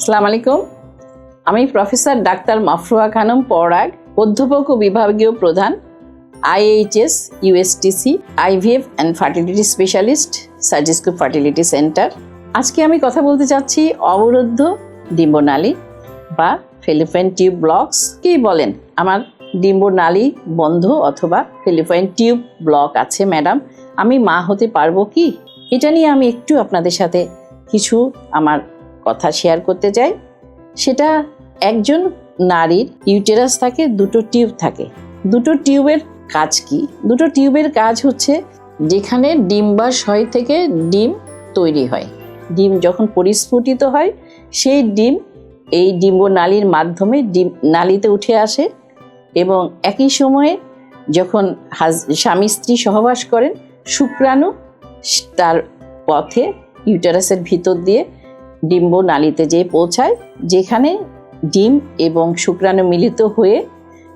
আসসালামু আলাইকুম। আমি প্রফেসর ডাক্তার মাফরুয়া খানম পরাগ, অধ্যাপক ও বিভাগীয় প্রধান, IHS, USTC, IVF and fertility specialist সার্জিস্কো fertility centre. আজকে আমি কথা বলতে চাচ্ছি অবরুদ্ধ, ডিম্বনালী বা ফেলিফাইন টিউব ব্লকস, কি বলেন? আমার ডিম্বনালী বন্ধ অথবা ফেলিফাইন টিউব ব্লক আছে, ম্যাডাম। আমি মা হতে পারব কি? এটা নিয়ে আমি একটু আপনাদের সাথে কিছু আমার কথা শেয়ার করতে চাই সেটা একজন নারীর ইউটেরাস থাকে, দুটো টিউব থাকে। দুটো টিউবের কাজ কি? দুটো টিউবের কাজ হচ্ছে যেখানে ডিম্বাশয় থেকে ডিম তৈরি হয়। ডিম যখন পরিস্ফুটিত হয়, সেই ডিম এই ডিম্ব নালীর মাধ্যমে ডিম নালীতে উঠে আসে এবং একই সময়ে যখন হাজ, স্বামী স্ত্রী সহবাস করেন, শুক্রাণু তার পথে ইউটেরাসের ভিতর দিয়ে ডিম্ব নালীতে যেয়ে পৌঁছায়, যেখানে ডিম এবং শুক্রাণু মিলিত হয়ে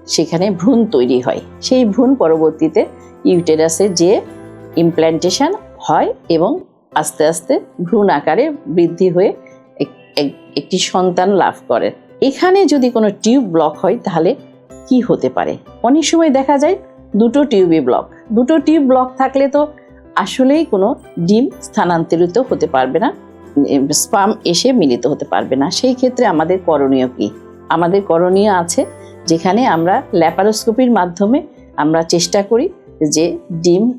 সেখানে ভ্রূণ তৈরি হয়। সেই ভ্রূণ পরবর্তীতে ইউটেরাসে যে ইমপ্ল্যান্টেশন হয় এবং আস্তে আস্তে ভ্রূণ আকারে বৃদ্ধি হয়ে এক- এক- একটি সন্তান লাভ করে। এখানে যদি কোনো টিউব ব্লক হয়, তাহলে কি হতে পারে? অনেক সময় দেখা যায় দুটো টিউবই ব্লক। দুটো টিউব ব্লক থাকলে তো আসলেই কোনো ডিম স্থানান্তরিত হতে পারবে না। স্পাম এসে মিলিত হতে পারবে না। সেই ক্ষেত্রে আমাদের করণীয় কি? আমাদের করণীয় আছে যেখানে আমরা ল্যাপারোস্কোপির মাধ্যমে আমরা চেষ্টা করি যে ডিম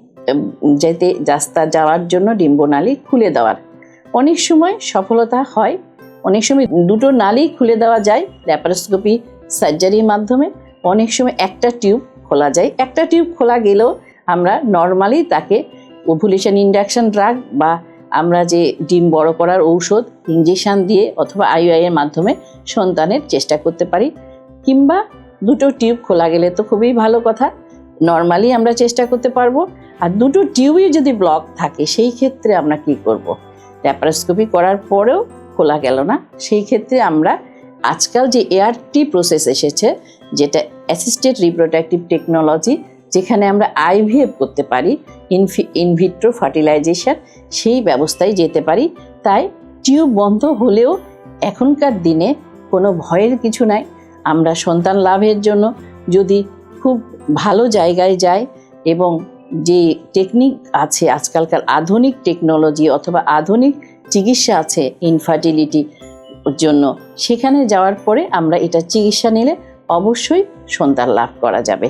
যেতে রাস্তা যাওয়ার জন্য ডিম্বনালী খুলে দেওয়ার। অনেক সময় সফলতা হয়, অনেক সময় দুটো নালী খুলে দেওয়া যায় ল্যাপারোস্কোপি সার্জারির মাধ্যমে, অনেক সময় একটা টিউব খোলা যায়। একটা টিউব খোলা গেলেও আমরা নর্মালি তাকে ওভুলেশন ইন্ডাকশন ড্রাগ বা আমরা যে ডিম বড় করার ঔষধ ইঞ্জেকশন দিয়ে অথবা আইইআই এর মাধ্যমে সন্তানের চেষ্টা করতে পারি, কিংবা দুটো টিউব খোলা গেলে তো খুবই ভালো কথা। নর্মালি আমরা চেষ্টা করতে পারব। আর দুটো টিউবই যদি ব্লক থাকে, সেই ক্ষেত্রে আমরা কি করব। ল্যাপারোস্কোপি করার পরেও খোলা গেল না। সেই ক্ষেত্রে আমরা আজকাল যে এআরটি প্রসেস এসেছে, যেটা অ্যাসিস্টেড রিপ্রোডাক্টিভ টেকনোলজি যেখানে আমরা আইভিএফ করতে পারি ইনফি ইনভিট্রো ফার্টিলাইজেশন, সেই ব্যবস্থায় যেতে পারি। তাই টিউব বন্ধ হলেও এখনকার দিনে কোনো ভয়ের কিছু নাই। আমরা সন্তান লাভের জন্য যদি খুব ভালো জায়গায় যাই এবং যে টেকনিক আছে, আজকালকার আধুনিক টেকনোলজি অথবা আধুনিক চিকিৎসা আছে ইনফার্টিলিটি জন্য, সেখানে যাওয়ার পরে আমরা এটা চিকিৎসা নিলে অবশ্যই সন্তান লাভ করা যাবে।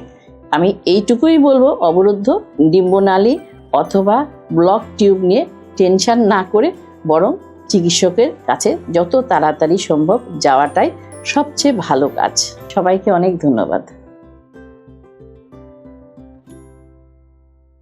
আমি এইটুকুই বলব অবরুদ্ধ, ডিম্বনালী অথবা ব্লক টিউব নিয়ে টেনশন না করে বরং চিকিৎসকের কাছে যত তাড়াতাড়ি সম্ভব যাওয়াটাই সবচেয়ে ভালো কাজ। সবাইকে অনেক ধন্যবাদ।